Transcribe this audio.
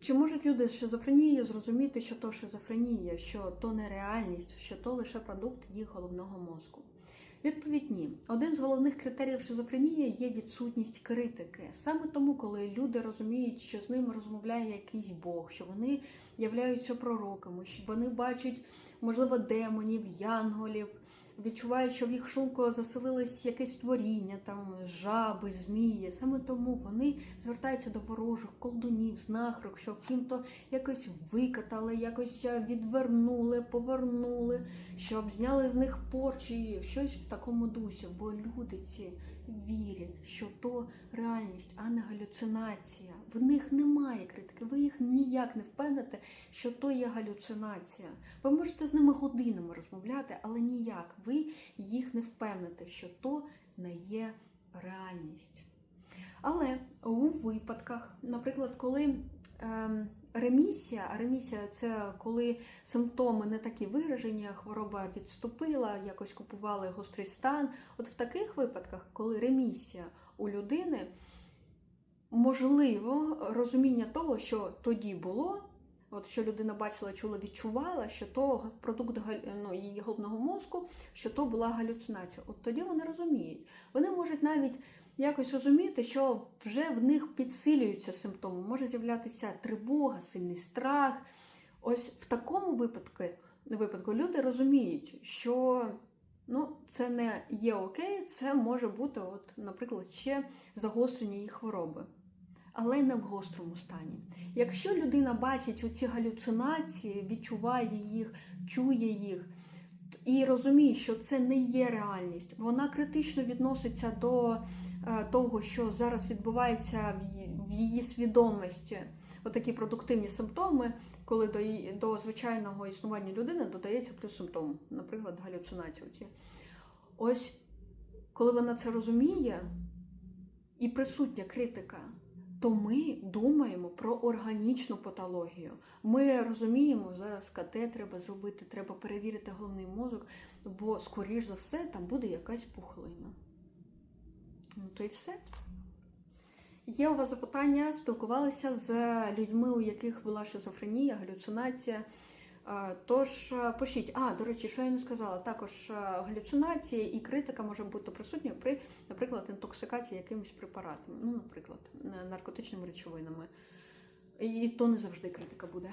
Чи можуть люди з шизофренією зрозуміти, що то шизофренія, що то не реальність, що то лише продукт їх головного мозку? Відповідь ні. Один з головних критеріїв шизофренії є відсутність критики. Саме тому, коли люди розуміють, що з ними розмовляє якийсь Бог, що вони являються пророками, що вони бачать, можливо, демонів, янголів, відчувають, що в їх шлунку заселилось якесь творіння, там жаби, змії. Саме тому вони звертаються до ворожих колдунів, знахарок, щоб їм то якось викатали, якось е, відвернули, повернули, щоб зняли з них порчі, щось в такому дусі. Бо люди ці вірять, що то реальність, а не галюцинація. В них немає критики. Ви їх ніяк не впевните, що то є галюцинація. Ви можете з ними годинами розмовляти, але ніяк ви їх не впевните, що то не є реальність. Але у випадках, наприклад, коли ем, ремісія, а ремісія це коли симптоми не такі виражені, хвороба відступила, якось купували гострий стан. От в таких випадках, коли ремісія у людини, можливо розуміння того, що тоді було. От що людина бачила, чула, відчувала, що то продукт ну, її головного мозку, що то була галюцинація. От тоді вони розуміють. Вони можуть навіть якось розуміти, що вже в них підсилюються симптоми. Може з'являтися тривога, сильний страх. Ось в такому випадку, випадку люди розуміють, що ну, це не є окей, це може бути, от, наприклад, ще загострення їх хвороби. Але не в гострому стані. Якщо людина бачить оці галюцинації, відчуває їх, чує їх і розуміє, що це не є реальність, вона критично відноситься до е, того, що зараз відбувається в її, свідомості. Отакі продуктивні симптоми, коли до, до звичайного існування людини додається плюс симптом, наприклад, галюцинації. Ось коли вона це розуміє і присутня критика, то ми думаємо про органічну патологію. Ми розуміємо, зараз КТ треба зробити, треба перевірити головний мозок, бо, скоріш за все, там буде якась пухлина. Ну, то й все. Є у вас запитання? Спілкувалися з людьми, у яких була шизофренія, галюцинація. Е, Тож е, пишіть, а до речі, що я не сказала, також галюцинація галюцинації і критика може бути присутня при, наприклад, інтоксикації якимись препаратами, ну, наприклад, е, наркотичними речовинами. І то не завжди критика буде.